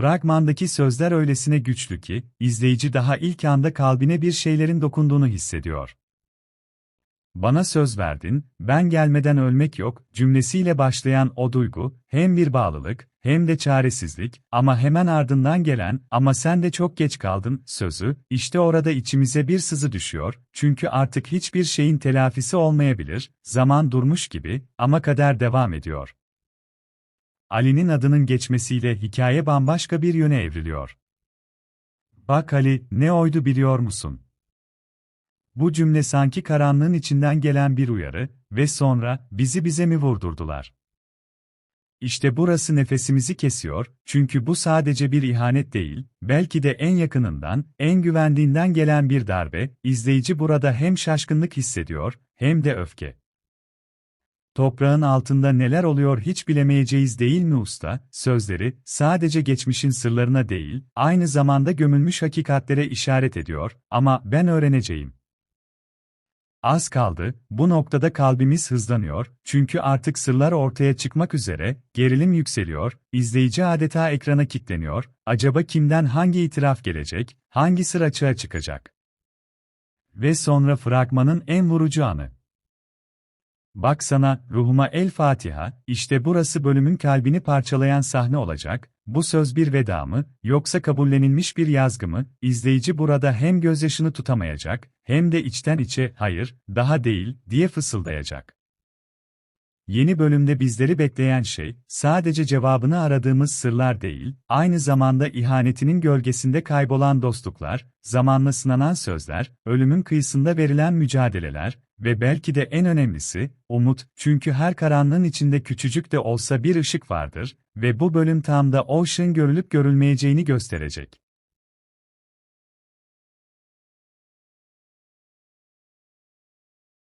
Fragmandaki sözler öylesine güçlü ki, izleyici daha ilk anda kalbine bir şeylerin dokunduğunu hissediyor. Bana söz verdin, ben gelmeden ölmek yok, cümlesiyle başlayan o duygu, hem bir bağlılık, hem de çaresizlik, ama hemen ardından gelen, ama sen de çok geç kaldın, sözü, işte orada içimize bir sızı düşüyor, çünkü artık hiçbir şeyin telafisi olmayabilir, zaman durmuş gibi, ama kader devam ediyor. Ali'nin adının geçmesiyle hikaye bambaşka bir yöne evriliyor. Bak Ali, ne oydu biliyor musun? Bu cümle sanki karanlığın içinden gelen bir uyarı ve sonra bizi bize mi vurdurdular? İşte burası nefesimizi kesiyor, çünkü bu sadece bir ihanet değil, belki de en yakınından, en güvendiğinden gelen bir darbe, izleyici burada hem şaşkınlık hissediyor, hem de öfke. Toprağın altında neler oluyor hiç bilemeyeceğiz değil mi usta? Sözleri, sadece geçmişin sırlarına değil, aynı zamanda gömülmüş hakikatlere işaret ediyor, ama ben öğreneceğim. Az kaldı, bu noktada kalbimiz hızlanıyor, çünkü artık sırlar ortaya çıkmak üzere, gerilim yükseliyor, izleyici adeta ekrana kilitleniyor, acaba kimden hangi itiraf gelecek, hangi sır açığa çıkacak? Ve sonra fragmanın en vurucu anı. Bak sana, ruhuma el Fatiha, işte burası bölümün kalbini parçalayan sahne olacak, bu söz bir veda mı, yoksa kabullenilmiş bir yazgı mı, izleyici burada hem gözyaşını tutamayacak, hem de içten içe, hayır, daha değil, diye fısıldayacak. Yeni bölümde bizleri bekleyen şey, sadece cevabını aradığımız sırlar değil, aynı zamanda ihanetinin gölgesinde kaybolan dostluklar, zamanla sınanan sözler, ölümün kıyısında verilen mücadeleler ve belki de en önemlisi, umut, çünkü her karanlığın içinde küçücük de olsa bir ışık vardır ve bu bölüm tam da o ışığın görülüp görülmeyeceğini gösterecek.